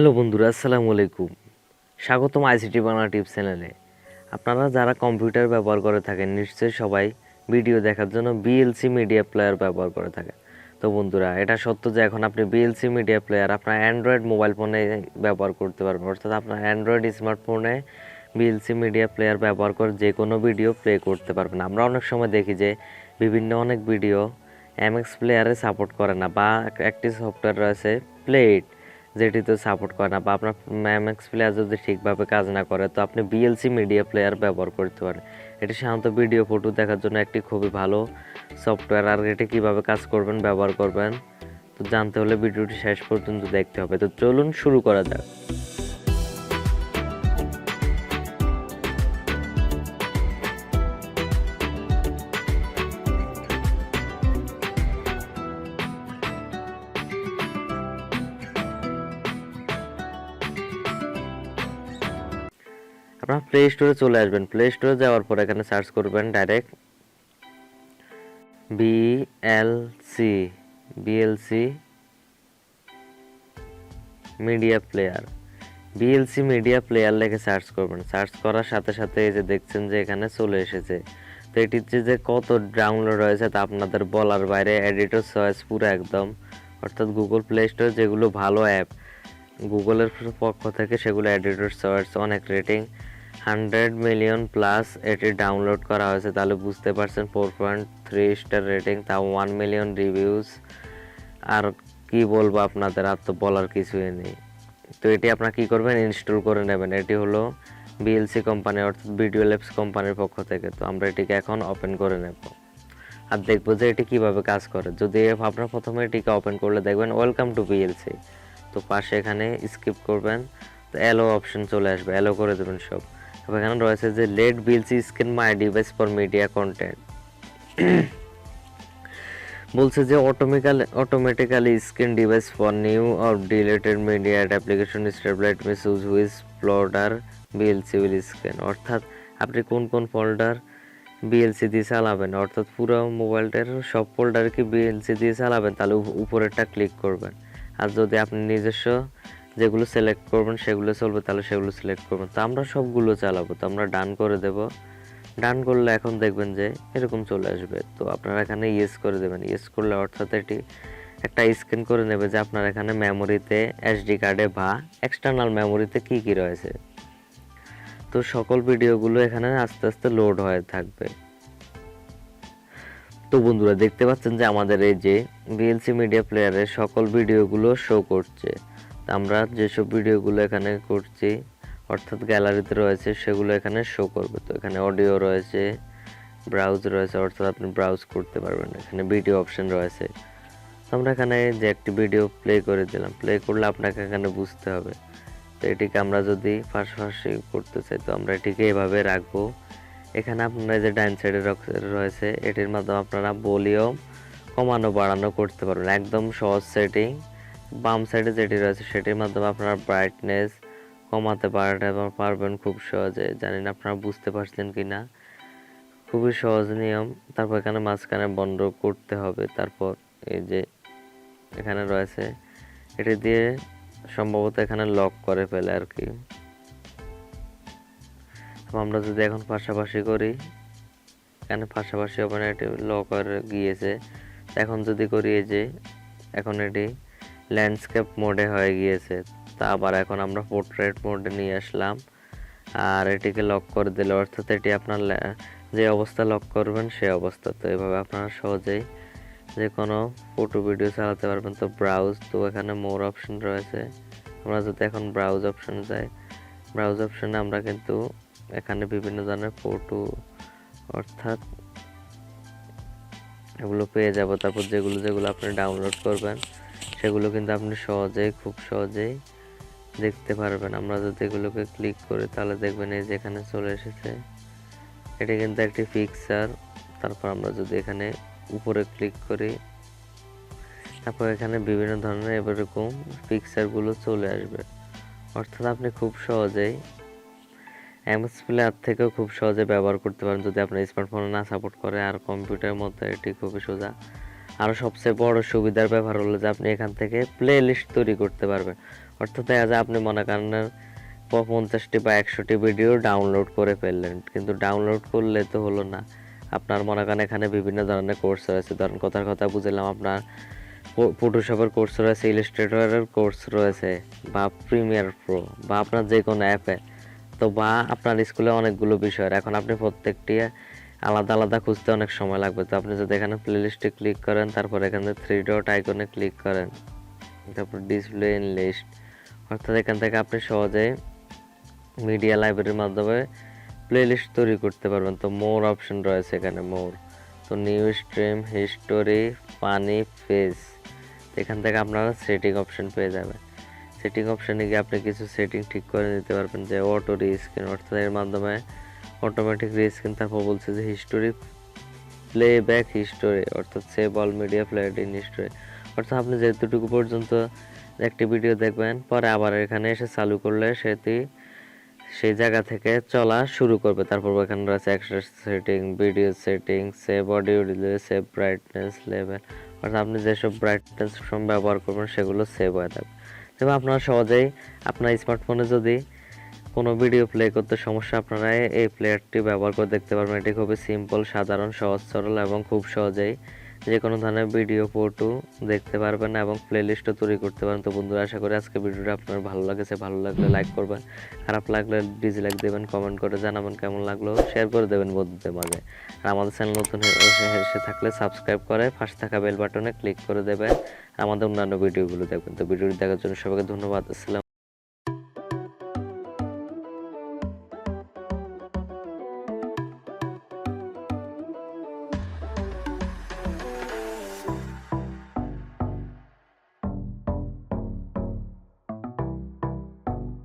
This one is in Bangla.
হ্যালো বন্ধুরা, আসসালামু আলাইকুম। স্বাগতম আইসিটি বাংলা টিপস চ্যানেলে। আপনারা যারা কম্পিউটার ব্যবহার করে থাকেন, নিশ্চয়ই সবাই ভিডিও দেখার জন্য বিএলসি মিডিয়া প্লেয়ার ব্যবহার করে থাকেন। তো বন্ধুরা, এটা সত্য যে এখন আপনি বিএলসি মিডিয়া প্লেয়ার, আপনার অ্যান্ড্রয়েড মোবাইল ফোনে ব্যবহার করতে পারবেন। অর্থাৎ আপনার অ্যান্ড্রয়েড স্মার্টফোনে বিএলসি মিডিয়া প্লেয়ার ব্যবহার করে যে কোনো ভিডিও প্লে করতে পারবেন। আমরা অনেক সময় দেখি যে বিভিন্ন অনেক ভিডিও এমএক্স প্লেয়ারে সাপোর্ট করে না বা একটি সফটওয়্যার রয়েছে প্লেট যেটিতে সাপোর্ট করে না বা আপনার ম্যামএক্স প্লেয়ার যদি ঠিকভাবে কাজ না করে, তো আপনি বিএলসি মিডিয়া প্লেয়ার ব্যবহার করতে পারেন। এটি সাধারণত ভিডিও ফটো দেখার জন্য একটি খুবই ভালো সফটওয়্যার আর এটি কীভাবে কাজ করবেন, ব্যবহার করবেন, তো জানতে হলে ভিডিওটি শেষ পর্যন্ত দেখতে হবে। তো চলুন শুরু করা যাক। আপনার প্লে স্টোরে চলে আসবেন। প্লে স্টোরে যাওয়ার পর এখানে সার্চ করবেন direct VLC VLC media player VLC media player লেখে সার্চ করবেন। সার্চ করার সাথে সাথে এই যে দেখছেন যে এখানে চলে এসেছে। তো এটির যে কত ডাউনলোড হয়েছে তা আপনাদের বলার বাইরে। এডিটর চয়েস পুরো একদম। অর্থাৎ গুগল প্লে স্টোর যেগুলো ভালো অ্যাপ গুগলের পক্ষ থেকে সেগুলো এডিটর চয়েস অনেক রেটিং হান্ড্রেড মিলিয়ন প্লাস এটি ডাউনলোড করা হয়েছে। তাহলে বুঝতে পারছেন four point three star rating তা ওয়ান মিলিয়ন রিভিউজ আর কি বলব আপনাদের, আর তো বলার কিছুই নেই। তো এটি আপনারা কি করবেন? ইনস্টল করে নেবেন। এটি হলো বিএলসি কোম্পানি অর্থাৎ ভিডিও ল্যাবস কোম্পানির পক্ষ থেকে। তো আমরা এটিকে এখন ওপেন করে নেব। আর দেখব যে এটি কীভাবে কাজ করে। যদি আপনারা প্রথমে এটিকে ওপেন করলে দেখবেন ওয়েলকাম টু বিএলসি তো পাশে এখানে স্কিপ করবেন। তো অ্যালো অপশন চলে আসবে। অ্যালো করে দেবেন সব। তারপর এখানে রয়েছে যে let VLC scan my device for media content বলছে যে automatically automatically scan device for new or deleted media application স্টেবলাইট miss use which folder VLC will scan অর্থাৎ আপনি কোন কোন ফোল্ডার বিএলসি দিয়ে চালাবেন? অর্থাৎ পুরো মোবাইলটার সব ফোল্ডার কি বিএলসি দিয়ে চালাবেন, তাহলে উপরেরটা ক্লিক করবেন। আর যদি আপনি নিজস্ব যেগুলো সিলেক্ট করবেন, সেগুলো চলবে, তাহলে সেগুলো সিলেক্ট করবেন। তো আমরা সবগুলো চালাবো, তো আমরা ডান করে দেব। ডান করলে এখন দেখবেন যে এরকম চলে আসবে। তো আপনারা এখানে ইয়েস করে দেবেন। ইয়েস করলে অর্থাৎ এটি একটা স্ক্যান করে নেবে যে আপনার এখানে মেমোরিতে এসডি কার্ডে বা এক্সটার্নাল মেমোরিতে কি কি রয়েছে। তো সকল ভিডিওগুলো এখানে আস্তে আস্তে লোড হয়ে থাকবে। তো বন্ধুরা দেখতে পাচ্ছেন যে আমাদের এই যে বিএলসি মিডিয়া প্লেয়ারের সকল ভিডিওগুলো শো করছে। আমরা যেসব ভিডিওগুলো এখানে করছি, অর্থাৎ গ্যালারিতে রয়েছে, সেগুলো এখানে শো করবে। তো এখানে অডিও রয়েছে ব্রাউজ রয়েছে, অর্থাৎ আপনি ব্রাউজ করতে পারবেন। এখানে ভিডিও অপশন রয়েছে। আমরা এখানে যে একটি ভিডিও প্লে করে দিলাম। প্লে করলে আপনাকে এখানে বুঝতে হবে। তো এটিকে আমরা যদি পাশাপাশি করতে চাই, তো আমরা এটিকে এভাবে রাখব। এখানে আপনারা যে ডাইন সাইডে রয়েছে, এটির মাধ্যমে আপনারা ভলিউম কমানো, বাড়ানো করতে পারবেন। একদম সহজ সেটিং বাম সাইডে যেটি রয়েছে সেটির মাধ্যমে আপনার ব্রাইটনেস কমাতে পারবেন পারবেন খুব সহজে। জানি না আপনারা বুঝতে পারছেন কি না খুবই সহজ নিয়ম। তারপর এখানে মাঝখানে বন্ধ করতে হবে। তারপর এই যে এখানে রয়েছে, এটি দিয়ে সম্ভবত এখানে লক করে ফেলে আর কি। আমরা যদি এখন পাশাপাশি করি, এখানে পাশাপাশি ওখানে এটি লক করে গিয়েছে। এখন যদি করি এই যে, এখন এটি ল্যান্ডস্কেপ মোডে হয়ে গিয়েছে। তা আবার এখন আমরা পোর্ট্রেট মোডে নিয়ে আসলাম। আর এটিকে লক করে দিলে, অর্থাৎ এটি আপনার যে অবস্থা লক করবেন সেই অবস্থা। তো এভাবে আপনারা সহজেই যে কোনো ফটো ভিডিও চালাতে পারবেন। তো ব্রাউজ তো এখানে মোর অপশন রয়েছে। আমরা যদি এখন ব্রাউজ অপশন যাই ব্রাউজ অপশনে আমরা কিন্তু এখানে বিভিন্ন ধরনের ফটো অর্থাৎ এগুলো পেয়ে যাব। তারপর যেগুলো যেগুলো আপনি ডাউনলোড করবেন সেগুলো কিন্তু আপনি সহজেই, খুব সহজেই দেখতে পারবেন। আমরা যদি এগুলোকে ক্লিক করি, তাহলে দেখবেন এই যে এখানে চলে এসেছে। এটি কিন্তু একটি পিকচার তারপর আমরা যদি এখানে উপরে ক্লিক করি, তারপর এখানে বিভিন্ন ধরনের এরকম পিকচারগুলো চলে আসবে। অর্থাৎ আপনি খুব সহজেই এমএস প্লেয়ার থেকেও খুব সহজে ব্যবহার করতে পারেন। যদি আপনার স্মার্টফোনে না সাপোর্ট করে, আর কম্পিউটারের মধ্যে এটি খুবই সোজা। আরও সবচেয়ে বড় সুবিধার ব্যাপার হলো যে আপনি এখান থেকে প্লে লিস্ট তৈরি করতে পারবেন। অর্থাৎ দেখা যায় আপনি মনে করেন পঞ্চাশটি বা একশোটি ভিডিও ডাউনলোড করে ফেললেন। কিন্তু ডাউনলোড করলে তো হলো না। আপনার মনে করেন এখানে বিভিন্ন ধরনের কোর্স রয়েছে। ধরেন কথার কথা বুঝলাম, আপনার ফটোশপের কোর্স রয়েছে ইলিস্ট্রেটরের কোর্স রয়েছে, বা প্রিমিয়ার প্রো বা আপনার যে কোনো অ্যাপে তো বা আপনার স্কুলে অনেকগুলো বিষয়। এখন আপনি প্রত্যেকটি আলাদা আলাদা খুঁজতে অনেক সময় লাগবে। তো আপনি যদি এখানে প্লেলিস্টে ক্লিক করেন, তারপর এখানে থ্রি ডট আইকনে ক্লিক করেন। তারপর ডিসপ্লে ইন লিস্ট অর্থাৎ এখান থেকে আপনি সহজেই মিডিয়া লাইব্রেরির মাধ্যমে প্লেলিস্ট তৈরি করতে পারবেন। তো মোর অপশন রয়েছে এখানে মোর তো নিউ স্ট্রিম হিস্টোরি পানি ফেস এখান থেকে আপনারা সেটিং অপশন পেয়ে যাবেন। সেটিং অপশনে গিয়ে আপনি কিছু সেটিং ঠিক করে নিতে পারবেন যে অটো রিস্ক্রিন অর্থাৎ এর মাধ্যমে অটোমেটিক রিস্ক্রিন তারপর বলছে যে হিস্টোরি প্লে ব্যাক হিস্টোরি অর্থাৎ save all media played in history অর্থাৎ আপনি যেতটুকু পর্যন্ত একটি ভিডিও দেখবেন, পরে আবার এখানে এসে চালু করলে সেটি সেই জায়গা থেকে চলা শুরু করবে। তারপর এখানে রয়েছে extra setting video setting save audio delay save brightness level অর্থাৎ আপনি যেসব ব্রাইটনেস ব্যবহার করবেন, সেগুলো সেভ হয়ে থাকবে তবে আপনারা সহজেই আপনার স্মার্টফোনে যদি কোনো ভিডিও প্লে করতে সমস্যা আপনারা এই প্লেয়ারটি ব্যবহার করে দেখতে পারবেন। এটি খুবই সিম্পল সাধারণ, সহজ, সরল এবং খুব সহজেই যে কোনো ধরনের ভিডিও ফটো দেখতে পারবেন এবং প্লেলিস্টও তৈরি করতে পারেন তো বন্ধুরা, আশা করি আজকে ভিডিওটা আপনার ভালো লাগেছে। ভালো লাগলে লাইক করবেন, খারাপ লাগলে ডিসলাইক দেবেন কমেন্ট করে জানাবেন কেমন লাগল শেয়ার করে দেবেন বন্ধুদের মাঝে। আর আমাদের চ্যানেল নতুন এসে থাকলে সাবস্ক্রাইব করে পাশে থাকা বেল বাটনে ক্লিক করে দেবেন। আমাদের অন্যান্য ভিডিওগুলো দেখবেন। তো ভিডিওটি দেখার জন্য সবাইকে ধন্যবাদ। আসসালাম